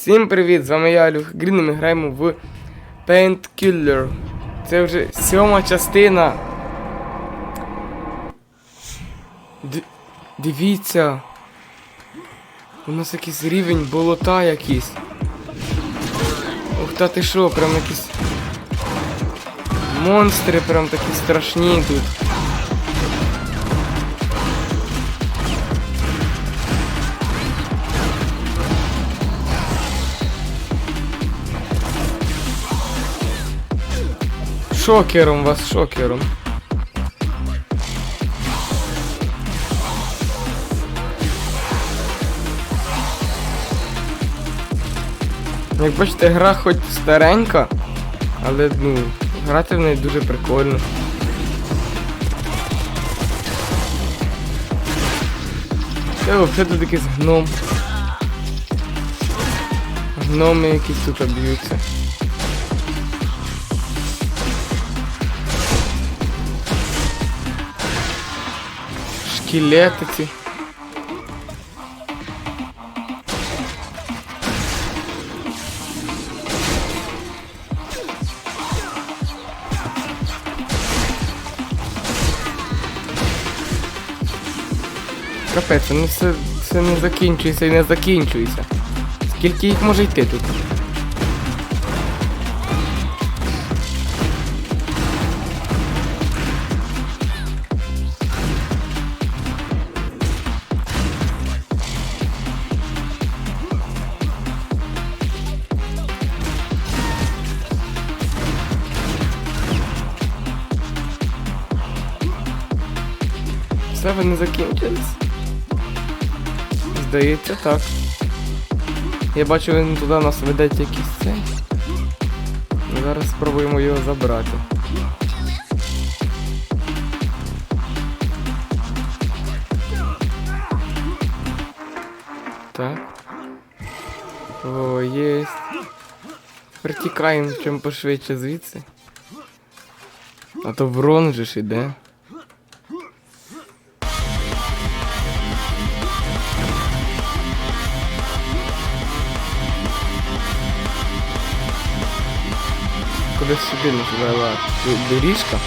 Всім привіт! З вами я Люх Грін, і ми граємо в Painkiller. Це вже сьома частина. Д- дивіться. У нас якийсь рівень болота якийсь. Ух та ти що, прям якісь. Монстри прям такі страшні тут. Шокером вас, шокером. Як бачите, гра хоч старенька, але ну, грати в неї дуже прикольно. Це взагалі тут якийсь гном. Гноми якісь тут б'ються. Шкілети ці. Капець, ну все, все не закінчується і не закінчується. Скільки їх може йти тут? Все вони закінчились? Здається, так. Я бачу, він туди нас веде якийсь цей. Ми Зараз спробуємо його забрати. Так. О, єсть. Притікаємо чим пошвидше звідси. А то врон же ж іде. Кудись сюди нас доріжка.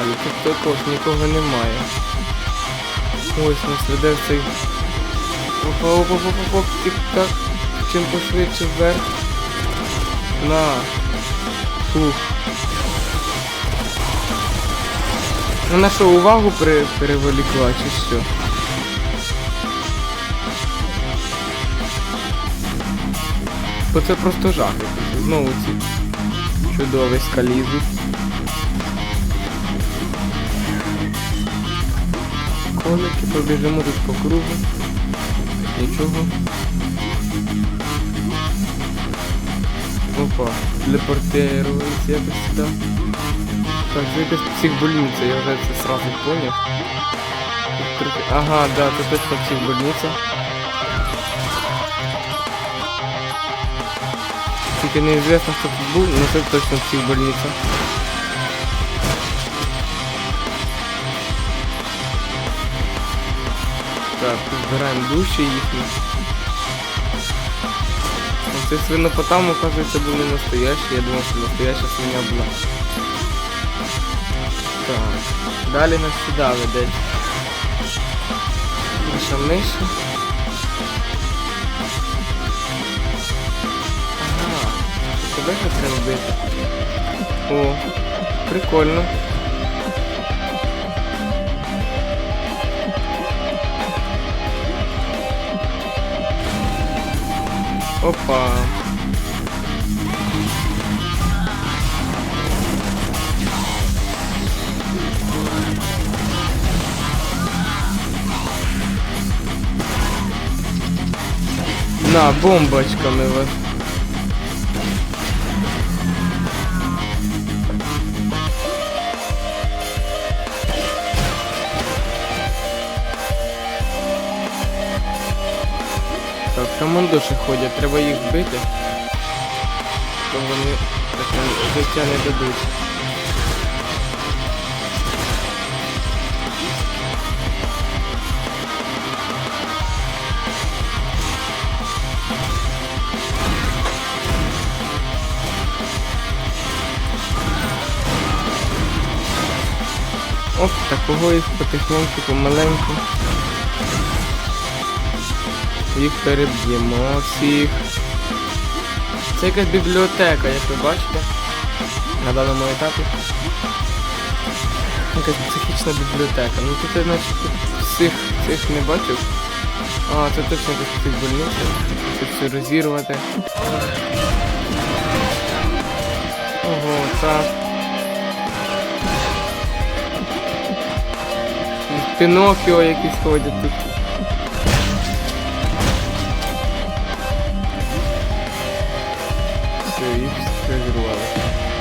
Але тут також нікого немає. Ось нас веде цей. опа опа опа опа тік-так. Чим пошвидше вверх. На. Фух. Вона що, увагу пере- переволікла чи що? Бо це просто жах. Знову ці чудовиська лізуть. Колики побіжимо тут по кругу. Нічого. Опа, телепортирується якось сюди. Так, це якась психбольниця, я вже це сразу поняв. Ага, да, це точно психбольниця. Тільки неізвісно, хто тут був, але це точно психбольниця. Так, збираємо душі їхні. Ну, Цей свинопотам, оказується, був не настоящий, я думав, що настояща свиня була. Так, далі нас сюди веде. Наша миша. Тебе ще треба бити. О, прикольно. Опа. На, бомбочками вас. мандуші ходять, треба їх вбити. То вони таке життя не дадуть. Оп, такого їх потихоньку, помаленьку. Їх переб'ємо всіх. Це якась бібліотека, як ви бачите. На даному етапі. Якась психічна бібліотека. Ну тут я наче всіх цих не бачив. А, це точно десь цих больниці. Тут все розірвати. Ого, так. Пінокіо якісь ходять тут.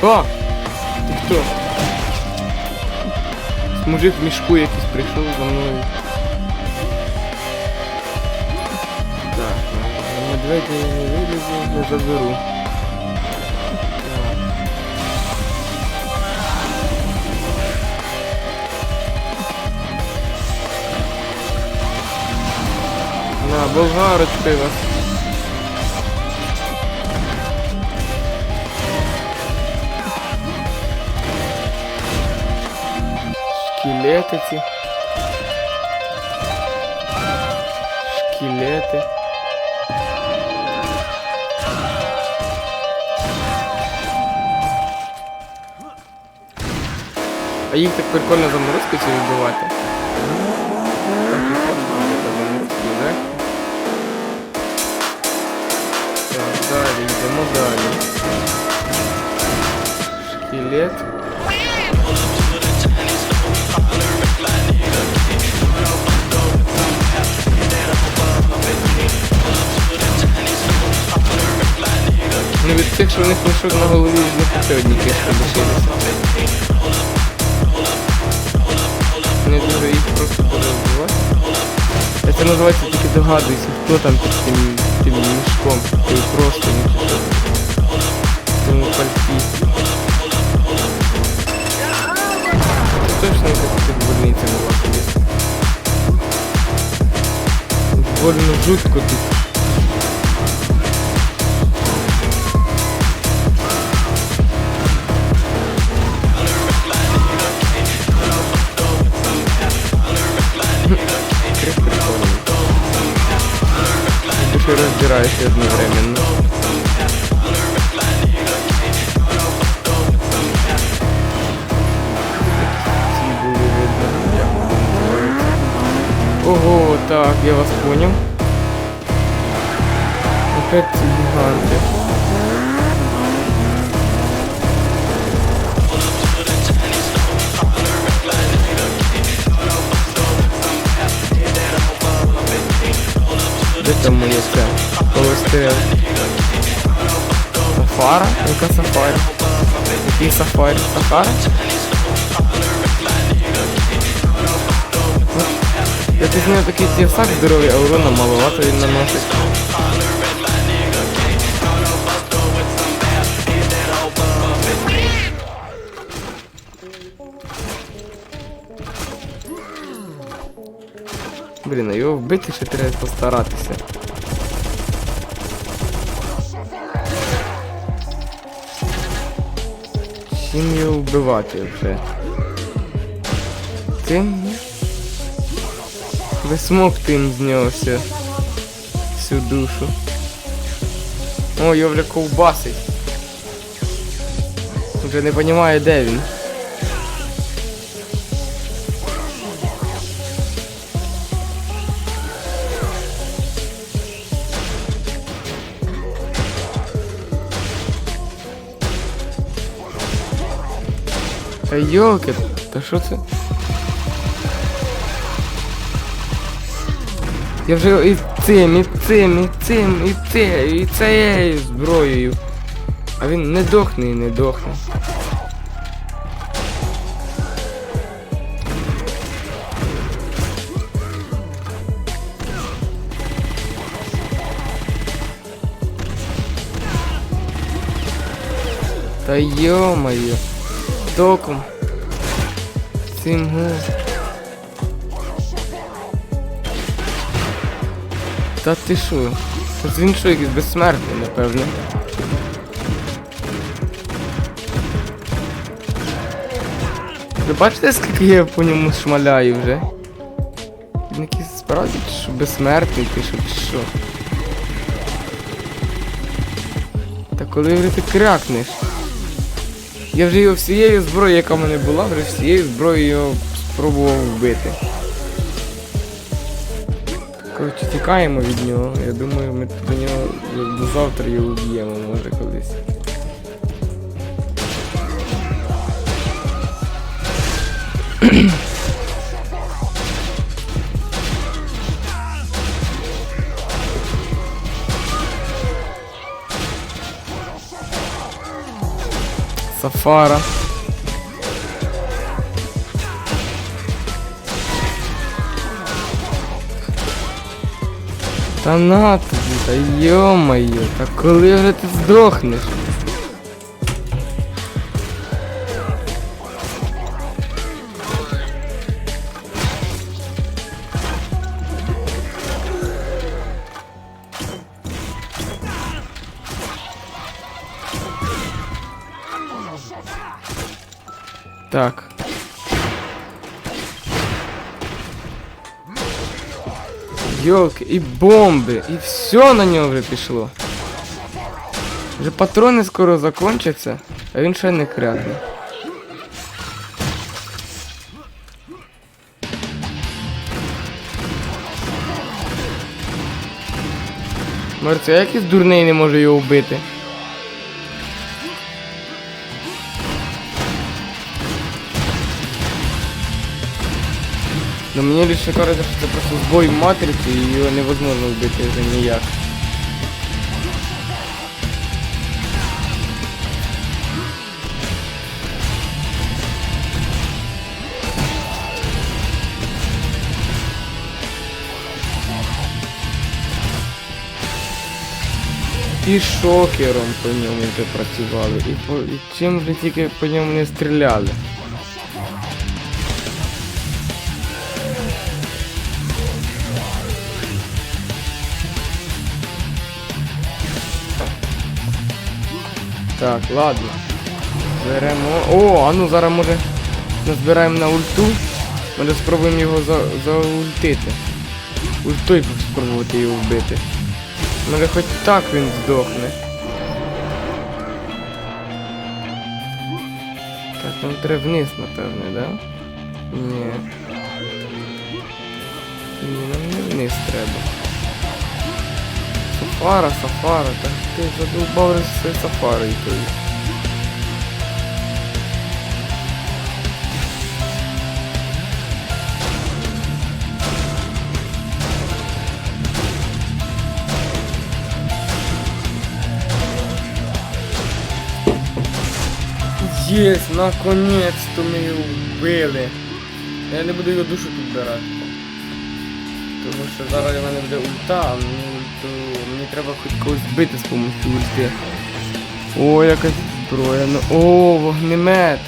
О! Ти хто? Мужик в мішку якийсь прийшов за мною. Так, на медведя я не вилізу, не заберу. На, болгарочка вас. Шкілети ці. Шкілети. А їх так прикольно можна буде заморозку, да? Так, далі, йдемо далі. Шкілет. Що в них мішок на голові, з них ще одні. Не дуже їх просто порозбивати. Я це називається тільки догадуюся, хто там під тим, тим мішком. Ти просто не. Тому пальці. Точно якась тут больниця була колись. Больно жутко тут. Еще разбираешься одновременно. Ого, так, я вас понял. Опять ці там моє це? Холестерин. Сафара? Яка сафара? Який сафарі? Сафара? Я пізнаю знаю такий дівсак здоровий, а урона маловато він наносить. Блін, а його вбити ще треба постаратися. Чим його вбивати вже? Тим? Висмоктуємо з нього все. Всю душу. О, його вже ковбасить. Вже не розумію, де він. Та йоки, та що це? Я вже і цим, і цим, і цим, і це, і цією зброєю. А він не дохне і не дохне. Та йо-моє. Током. Цим гу. Та ти? Та він що якийсь безсмертний, напевно. Ви бачите, скільки я по ньому шмаляю вже? Він якийсь справді що безсмертний, ти що, що? Та коли вже ти крякнеш? Я вже його всією зброєю, яка в мене була, вже всією зброєю спробував вбити. Коротше, тікаємо від нього. Я думаю, ми до нього до завтра його вб'ємо, може колись. Сафара. Та на тобі, та йо-моє, та коли вже ти здохнеш? Так. Йолки, і бомби, і все на нього вже пішло. Вже патрони скоро закончаться, а він ще не крякне. Мерце, як із дурний не може його вбити? Ну мені лише кажется, що це просто збой матриці і його невозможно вбити вже ніяк. І шокером по ньому працювали, і, по, і чим вже тільки по ньому не стріляли. Так, ладно. Беремо. О, а ну зараз може назбираємо на ульту. Може спробуємо його за... заультити. Ультою спробувати його вбити. Може хоч так він здохне. Так, нам треба вниз, напевне, да? Ні. Ні, нам не вниз треба. Сафара, сафара, так ти задовбав вже з цією сафарою тою. Єсть, наконець-то ми його вбили. Я не буду його душу підбирати. Тому що зараз в мене буде ульта, а мені, мені треба хоч когось бити з допомогою ульти. О, якась зброя. Ну, о, вогнемет.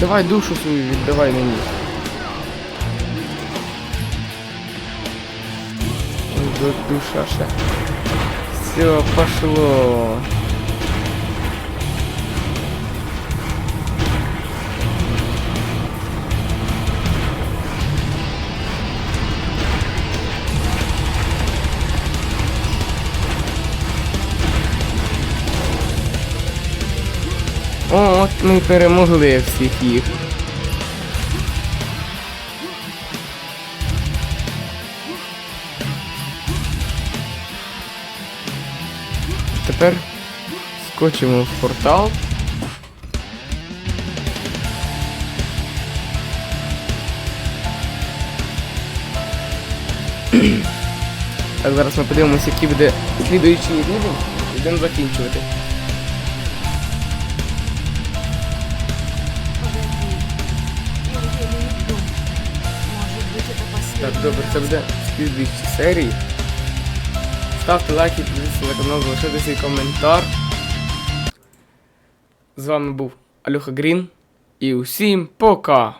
Давай душу свою віддавай мені. Душа ще. Все, пошло. О, от ми перемогли всіх їх. Тепер скочимо в портал. Так, зараз ми подивимося, який буде слідуючий рівень. Йдемо закінчувати. Так, добре, це буде співбіч серії. Ставте лайки, підписуйтесь на канал, залишайте свій коментар. З вами був Алюха Грін. І усім пока!